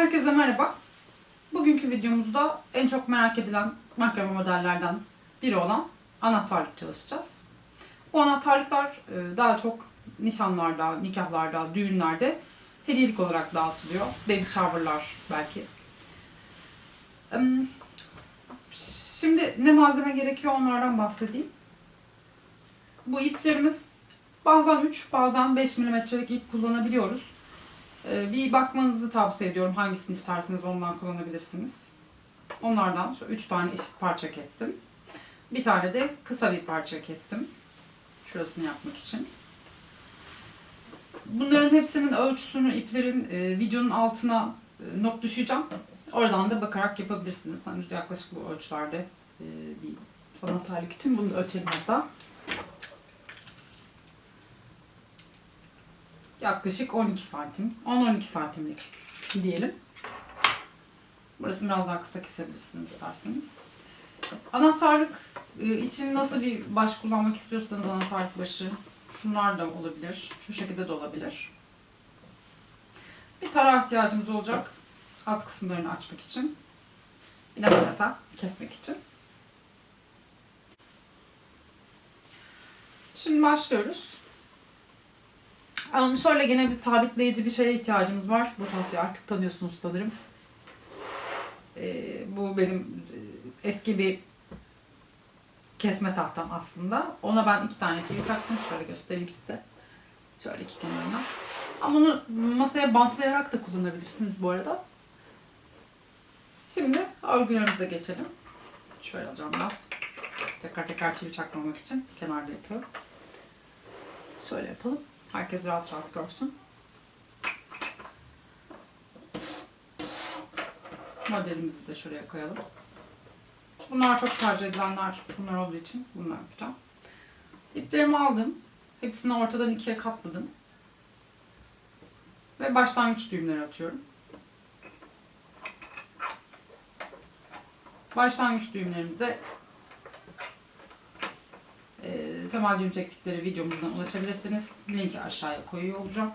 Herkese merhaba. Bugünkü videomuzda en çok merak edilen makrame modellerden biri olan anahtarlık çalışacağız. Bu anahtarlıklar e, daha çok nişanlarda, nikahlarda, düğünlerde hediyelik olarak dağıtılıyor. Baby shower'lar belki. Şimdi ne malzeme gerekiyor onlardan bahsedeyim. Bu iplerimiz bazen 3, bazen 5 milimetrelik ip kullanabiliyoruz. Ee, Bir bakmanızı tavsiye ediyorum. Hangisini isterseniz ondan kullanabilirsiniz. Onlardan şu üç tane eşit parça kestim. Bir tane de kısa bir parça kestim. Şurasını yapmak için. Bunların hepsinin ölçüsünü iplerin e, videonun altına e, not düşeceğim. Oradan da bakarak yapabilirsiniz. Hani yaklaşık bu ölçülerde e, bir anahtarlık için bunu ölçelim hatta. Yaklaşık 12 santim. 10-12 santimlik diyelim. Burası biraz daha kısa kesebilirsiniz isterseniz. Anahtarlık e, için nasıl bir baş kullanmak istiyorsanız anahtarlık başı şunlar da olabilir. Şu şekilde de olabilir. Bir tarağa ihtiyacımız olacak. Alt kısımlarını açmak için. Bir de mesela kesmek için. Şimdi başlıyoruz. Um, şöyle gene bir sabitleyici bir şeye ihtiyacımız var. Bu tahtayı artık tanıyorsunuz sanırım. Ee, bu benim e, eski bir kesme tahtam aslında. Ona ben iki tane çivi çaktım. Şöyle göstereyim size. Şöyle iki kenarına. Ama bunu masaya bantlayarak da kullanabilirsiniz bu arada. Şimdi örgülerimize geçelim. Şöyle alacağım biraz. Tekrar tekrar çivi çakmamak için kenarda yapıyorum. Şöyle yapalım. Herkes rahat rahat görsün. Modelimizi de şuraya koyalım. Bunlar çok tercih edilenler bunlar olduğu için bunlar yapacağım. İplerimi aldım. Hepsini ortadan ikiye katladım. Ve başlangıç düğümleri atıyorum. Başlangıç düğümlerimize temel düğüm çektikleri videomuzdan ulaşabilirsiniz. Linki aşağıya koyuyor olacağım.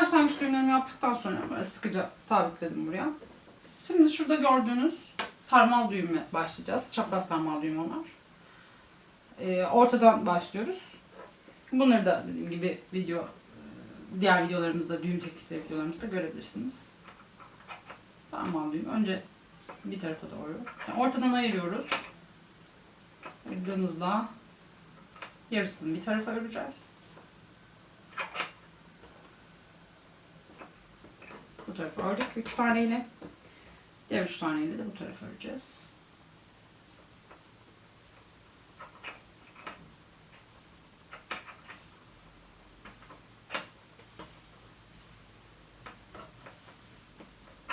Başlangıç düğümlerimi yaptıktan sonra böyle sıkıca sabitledim buraya. Şimdi şurada gördüğünüz sarmal düğüme başlayacağız. Çapraz sarmal düğüm onlar. Ee, ortadan başlıyoruz. Bunları da dediğim gibi video diğer videolarımızda, düğüm teknikleri videolarımızda görebilirsiniz. Sarmal düğüm. Önce bir tarafa doğru. Yani ortadan ayırıyoruz. Ayırdığımızda yarısını bir tarafa öreceğiz. Bu tarafa ördük 3 taneyle. Diğer 3 taneyle de bu tarafa öreceğiz.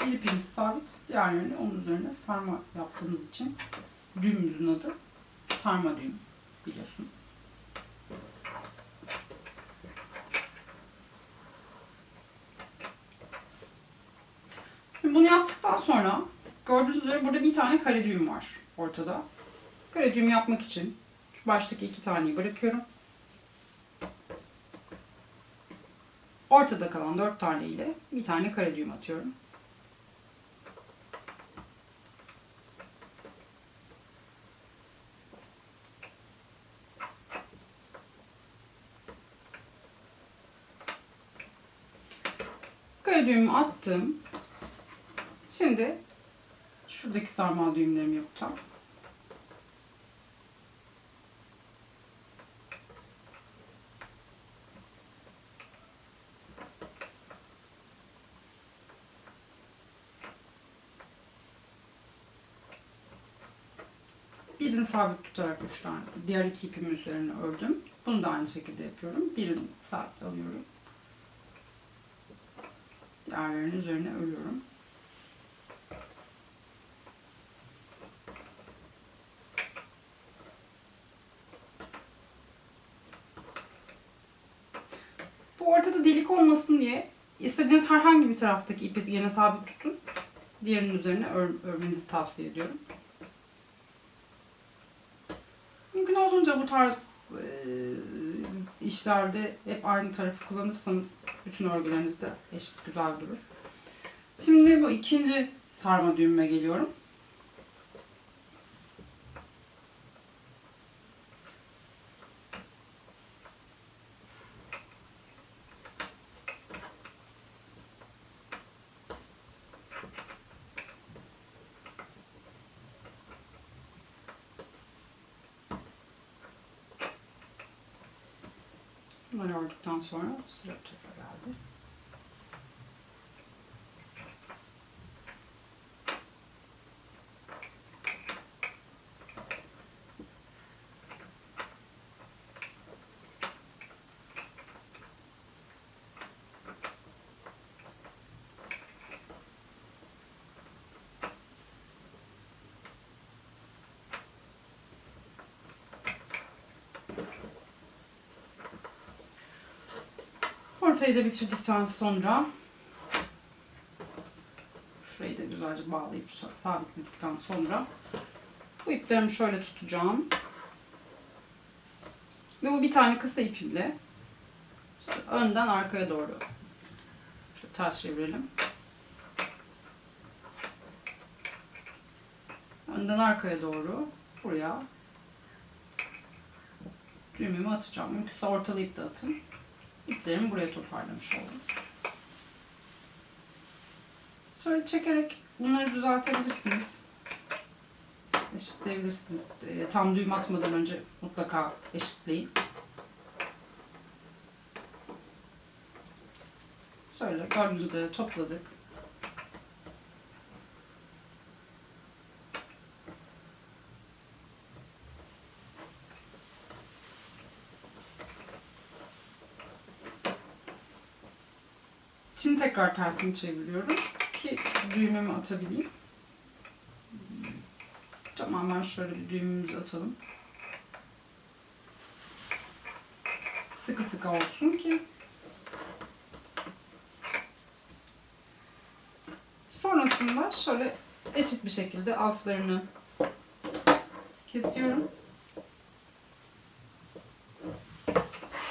İpimiz sabit, diğer yönü onun üzerine sarma yaptığımız için düğümümüzün adı sarma düğüm biliyorsunuz. Bunu yaptıktan sonra gördüğünüz üzere burada bir tane kare düğüm var ortada. Kare düğüm yapmak için şu baştaki iki taneyi bırakıyorum. Ortada kalan dört tane ile bir tane kare düğüm atıyorum. Kare düğümü attım. Şimdi şuradaki sarmal düğümlerimi yapacağım. Birini sabit tutarak üç tane, diğer iki ipimin üzerine ördüm. Bunu da aynı şekilde yapıyorum. Birini sabit alıyorum. Diğerlerinin üzerine örüyorum. Bu ortada olmasın diye istediğiniz herhangi bir taraftaki ipi yine sabit tutun. Diğerinin üzerine ör- örmenizi tavsiye ediyorum. Mümkün olduğunca bu tarz e, işlerde hep aynı tarafı kullanırsanız bütün örgülerinizde eşit güzel durur. Şimdi bu ikinci sarma düğümüme geliyorum. Bunları ördükten sonra sıra tüfe geldi. Ortayı da bitirdikten sonra şurayı da güzelce bağlayıp sabitledikten sonra bu iplerimi şöyle tutacağım. Ve bu bir tane kısa ipimle önden arkaya doğru şöyle ters çevirelim. Önden arkaya doğru buraya düğümümü atacağım. Mümkünse ortalayıp da atın. İplerimi buraya toparlamış oldum. Şöyle çekerek bunları düzeltebilirsiniz. Eşitleyebilirsiniz. E, Tam düğüm atmadan önce mutlaka eşitleyin. Şöyle gördüğünüz üzere topladık. Şimdi tekrar tersini çeviriyorum ki düğümümü atabileyim. Tamamen şöyle bir düğümümüzü atalım. Sıkı sıkı olsun ki sonrasında şöyle eşit bir şekilde altlarını kesiyorum.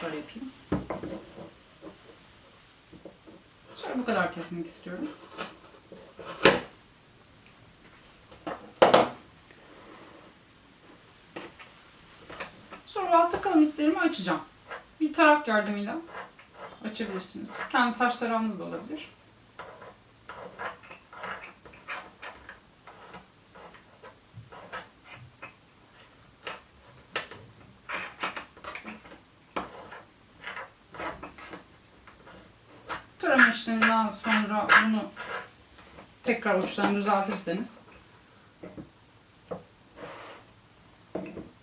Şöyle yapayım. Şöyle bu kadar kesmek istiyorum. Sonra altta kalan iplerimi açacağım. Bir tarak yardımıyla açabilirsiniz. Kendi saç tarağınız da olabilir. İşleminden sonra bunu tekrar uçlarını düzeltirseniz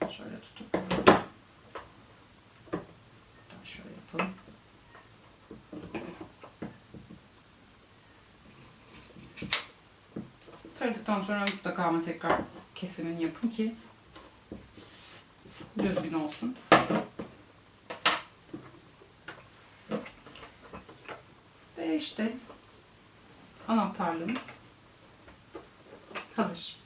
şöyle tutup şöyle yapalım. Taradıktan sonra mutlaka ama tekrar kesimini yapın ki düzgün olsun. Ve işte anahtarlığımız hazır.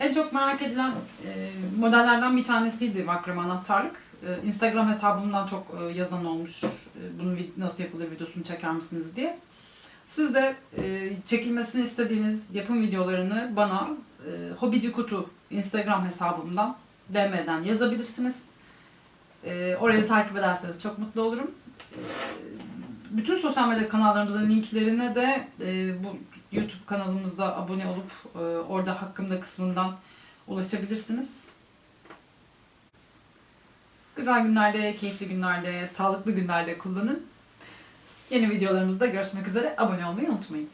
En çok merak edilen e, modellerden bir tanesiydi makrame anahtarlık. E, Instagram hesabımdan çok e, yazan olmuş. E, bunun vid- nasıl yapılır videosunu çeker misiniz diye. Siz de e, çekilmesini istediğiniz yapım videolarını bana e, Hobici Kutu Instagram hesabımdan DM'den yazabilirsiniz. E, orayı takip ederseniz çok mutlu olurum. E, bütün sosyal medya kanallarımızın linklerine de e, bu YouTube kanalımızda abone olup e, orada hakkımda kısmından ulaşabilirsiniz. Güzel günlerde, keyifli günlerde, sağlıklı günlerde kullanın. Yeni videolarımızda görüşmek üzere. Abone olmayı unutmayın.